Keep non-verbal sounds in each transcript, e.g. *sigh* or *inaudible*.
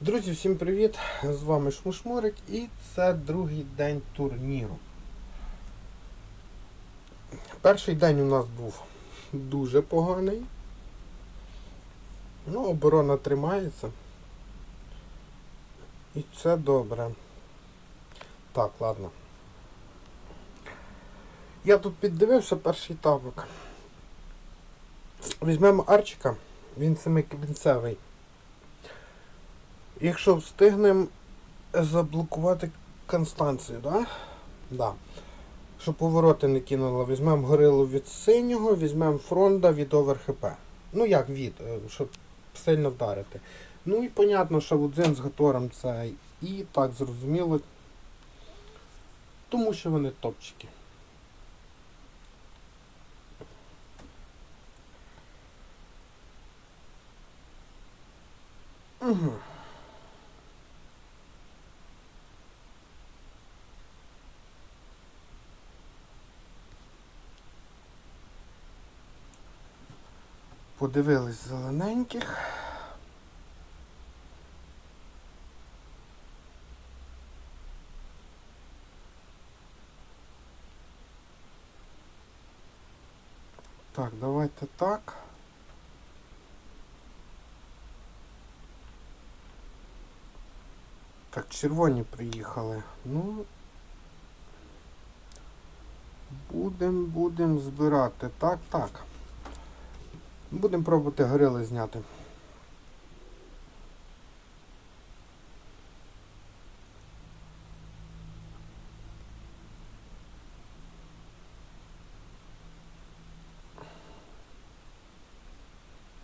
Друзі, всім привіт! З вами Шмушмурик і це другий день турніру. Перший день у нас був дуже поганий. Ну, оборона тримається. І це добре. Так, ладно. Я тут піддивився перший табок. Візьмемо Арчика, він семикінцевий. Якщо встигнемо заблокувати Констанцію, да? Да. Щоб повороти не кинуло, візьмемо горилу від синього, візьмемо фронда від ОверХП. Ну як від, е, щоб сильно вдарити. Ну і понятно, що Вудзин з Гатором це і так зрозуміло. Тому що вони топчики. Угу. Подивились зелененьких. Так, давайте так. Так, червоні приїхали. Ну. Будем, будем збирати. Так, так. Будемо пробувати горили зняти.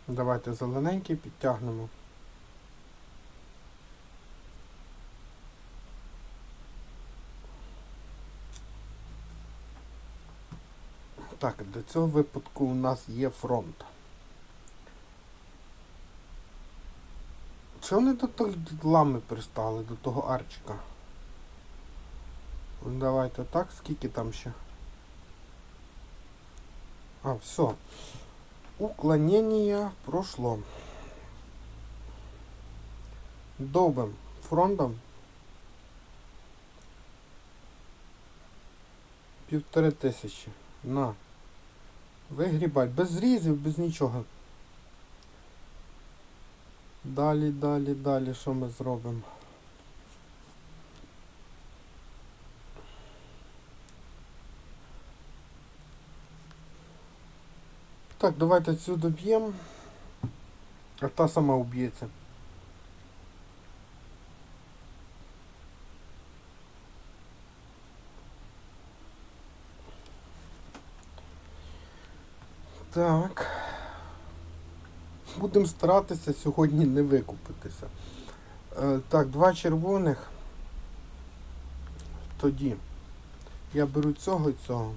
Давайте зелененький підтягнемо. Так, до цього випадку у нас є фронт. Чого вони до того лами пристали, до того арчика? Ну, Давайте так, скільки там ще? А, все. Уклонение прошло. Довбим фронтом. Півтори тисячі. На. Вигрібать. Без зрізів, без нічого. Далі, далі, далі, що ми зробимо? Так, давайте цю доб'ємо. А та сама уб'ється. Так. Будемо старатися сьогодні не викупитися. Е, так, два червоних. Тоді я беру цього і цього.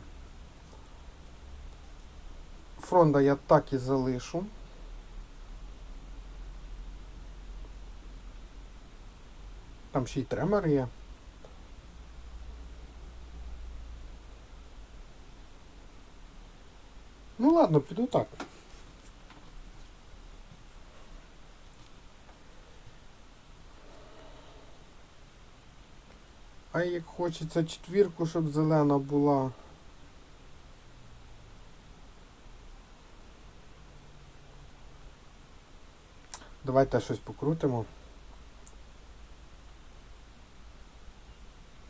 Фронда я так і залишу. Там ще й тремор є. Ну ладно, піду так. А як хочеться четвірку, щоб зелена була. Давайте щось покрутимо.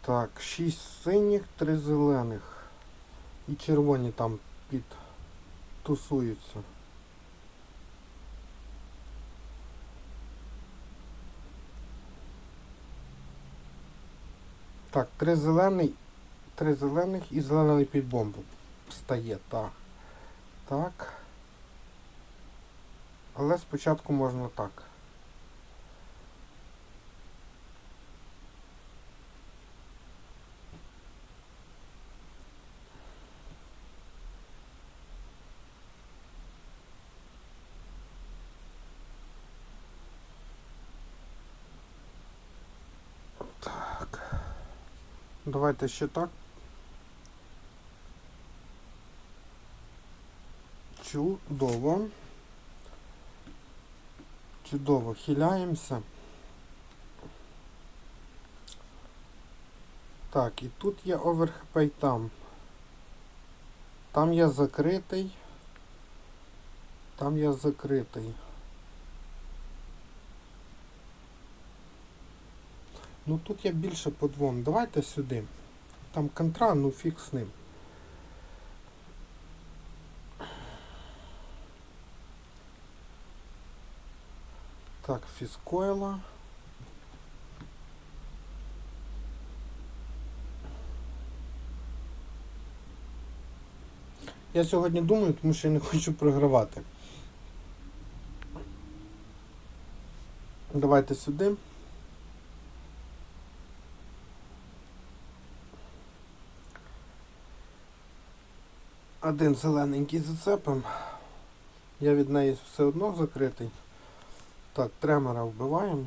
Так, 6 синіх, 3 зелених. І червоні там під Так, три зелений, три зелених і зелений під бомбу стає, так. Так. Але спочатку можна. Так. давайте ще так. Чудово. Чудово хиляємося. Так, і тут є оверхепей там. Там я закритий. Там я закритий. Ну тут я більше по двом. Давайте сюди. Там контра, ну фіг з ним. Так, фіскойла. Я сьогодні думаю, тому що я не хочу програвати. Давайте сюди. Один зелененький зацепим. Я від неї все одно закритий. Так, тремора вбиваємо.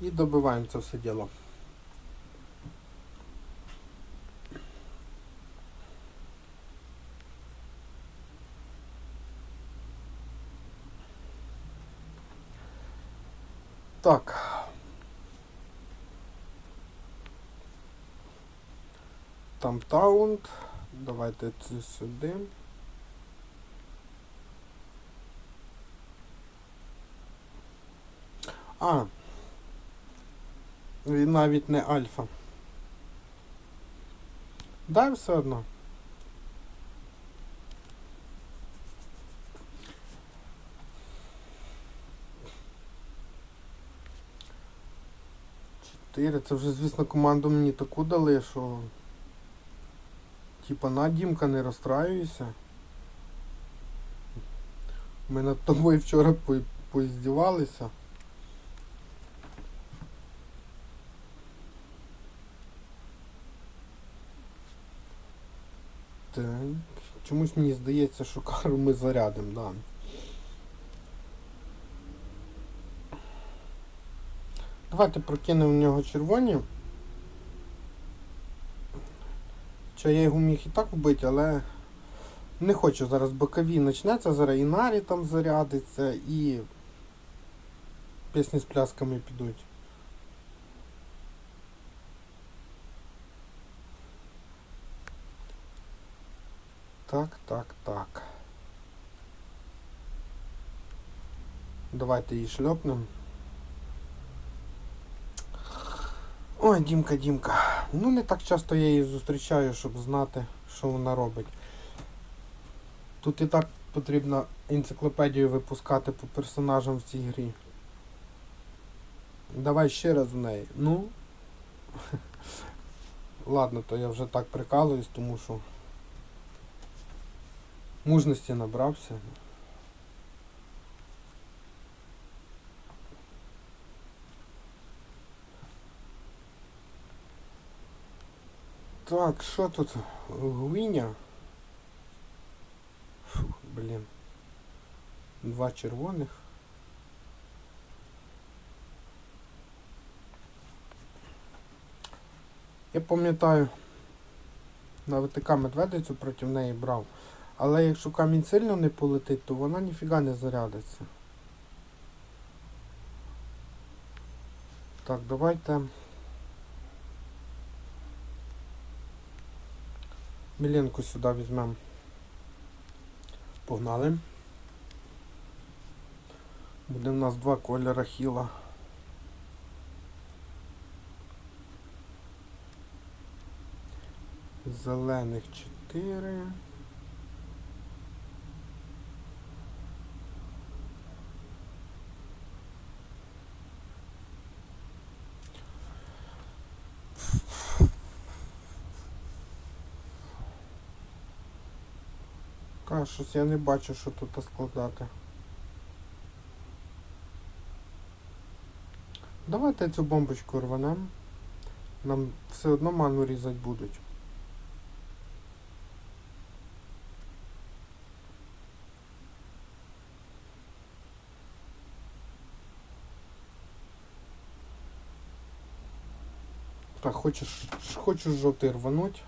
І добиваємо це все діло. Так. Там таунт. Давайте це сюди. А. Він навіть не альфа. Дай все одно. Чотири. Це вже, звісно, команду мені таку дали, що... Типа на Дімка не розстраюйся. Ми над тобою вчора по поіздівалися. Так. Чомусь мені здається, що *laughs* кару ми зарядимо, да. Давайте прокинемо в нього червоні. Хоча я його міг і так вбити, але не хочу зараз бокові почнеться, зараз і Нарі там зарядиться, і пісні з плясками підуть. Так, так, так. Давайте її шльопнем. Ой, Дімка, Дімка. Ну не так часто я її зустрічаю, щоб знати, що вона робить. Тут і так потрібно енциклопедію випускати по персонажам в цій грі. Давай ще раз в неї. Ну. *laughs* Ладно, то я вже так прикалуюсь, тому що мужності набрався. Так, що тут? Гвиня? Фу, блін. Два червоних. Я пам'ятаю, на ВТК медведицю проти неї брав. Але якщо камінь сильно не полетить, то вона ніфіга не зарядиться. Так, давайте. Міленку сюди візьмемо. Погнали. Буде в нас два кольора хіла. Зелених 4. Та, щось я не бачу, що тут складати. Давайте цю бомбочку рванем. Нам все одно ману різати будуть. Так, хочеш, хочу жовтий рвануть.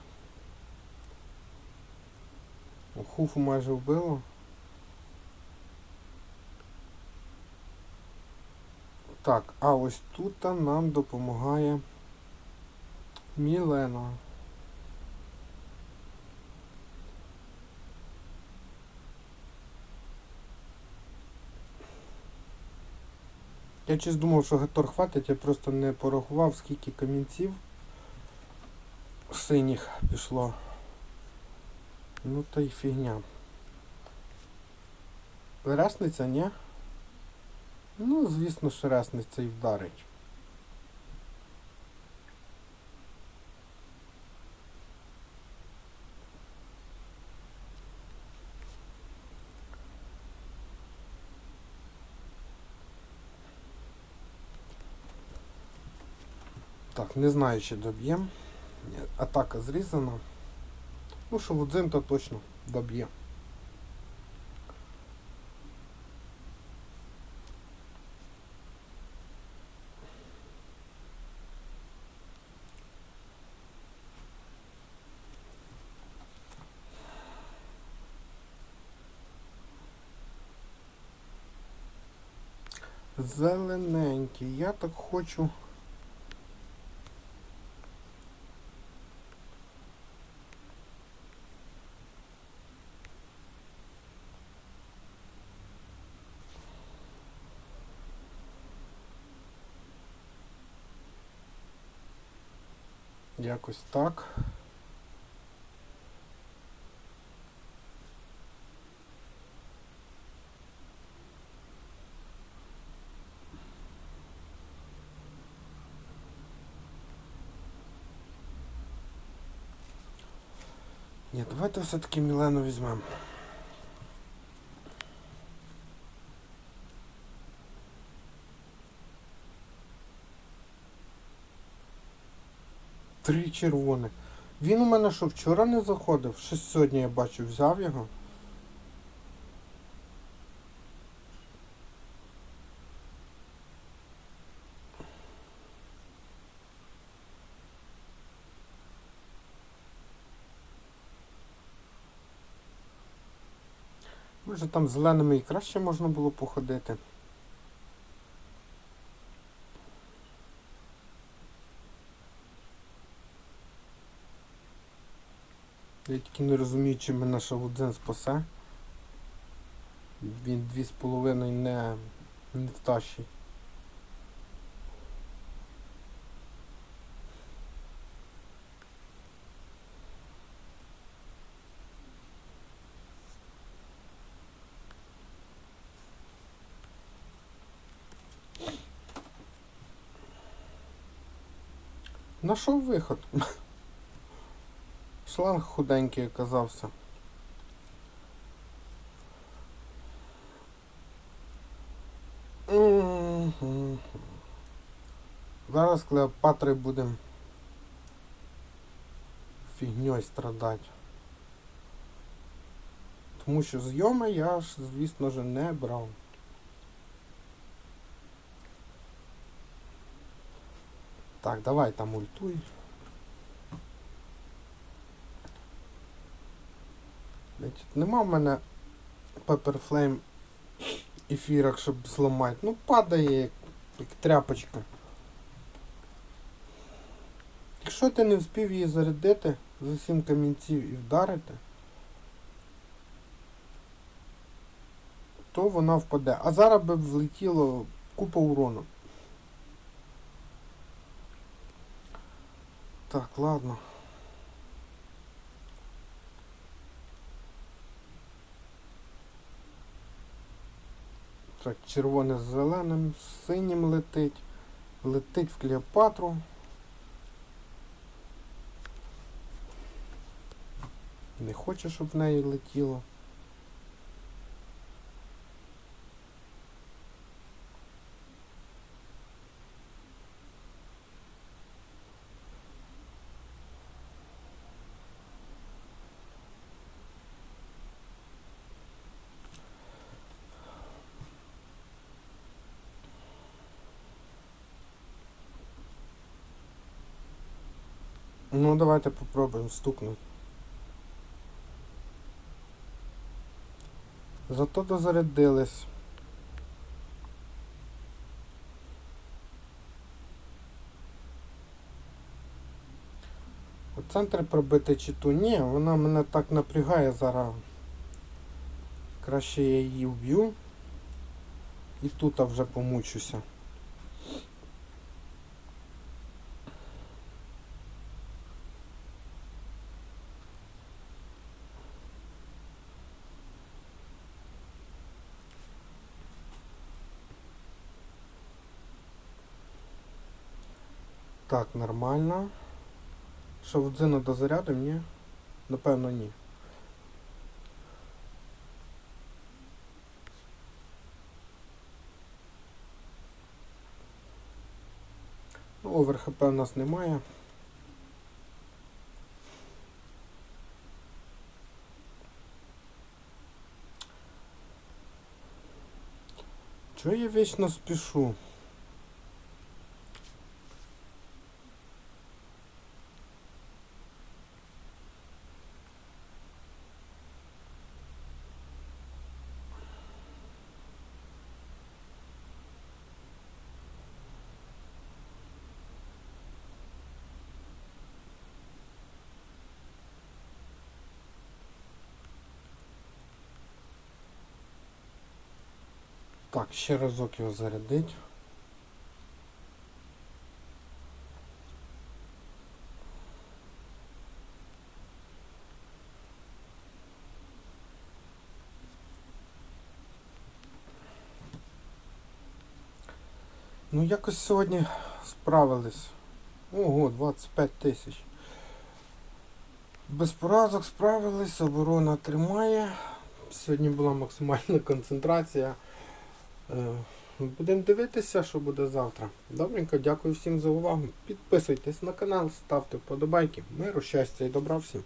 Хуфу майже вбило. Так, а ось тут нам допомагає Мілена. Я чись думав, що Гетор хватить, я просто не порахував, скільки камінців синіх пішло. Ну та й фігня. Ресниця, ні? Ну, звісно, що ресниця і вдарить. Так, не знаю, чи доб'єм. Атака зрізана. Ну, що Вудзин то точно доб'є. Зелененький. Я так хочу. Якось так. Ні, давайте все-таки Мілену візьмемо. Три червоних. Він у мене що, вчора не заходив? Щось сьогодні я бачу, взяв його. Може там зеленими і краще можна було походити. Я тільки не розумію, чи мене Шавудзин спасе. Він дві з половиною не, не втащить. Нашов виход. Шланг худенький оказався. Зараз Клеопатри будемо фігньою страдати. Тому що зйоми я ж, звісно ж, не брав. Так, давай там ультуй. Значить, нема в мене Pepper Flame ефірок, щоб зламати. Ну падає як, як тряпочка. Якщо ти не встиг її зарядити за 7 камінців і вдарити, то вона впаде. А зараз би влетіло купа урону. Так, ладно. Так, червоне з зеленим, з синім летить. Летить в Клеопатру. Не хоче, щоб в неї летіло. Ну, давайте попробуємо стукнути. Зато дозарядились. У центрі пробити чи ту? Ні, вона мене так напрягає зараз. Краще я її вб'ю. І тут вже помучуся. Так, нормально. Що в дзину дозарядим, ні? Напевно, ні. Ну, овер ХП у нас немає. Чого я вічно спішу? Так, ще разок його зарядить. Ну, якось сьогодні справились. Ого, 25 тисяч. Без поразок справились, оборона тримає. Сьогодні була максимальна концентрація. Е, Будемо дивитися, що буде завтра. Добренько, дякую всім за увагу. Підписуйтесь на канал, ставте вподобайки. Миру, щастя і добра всім.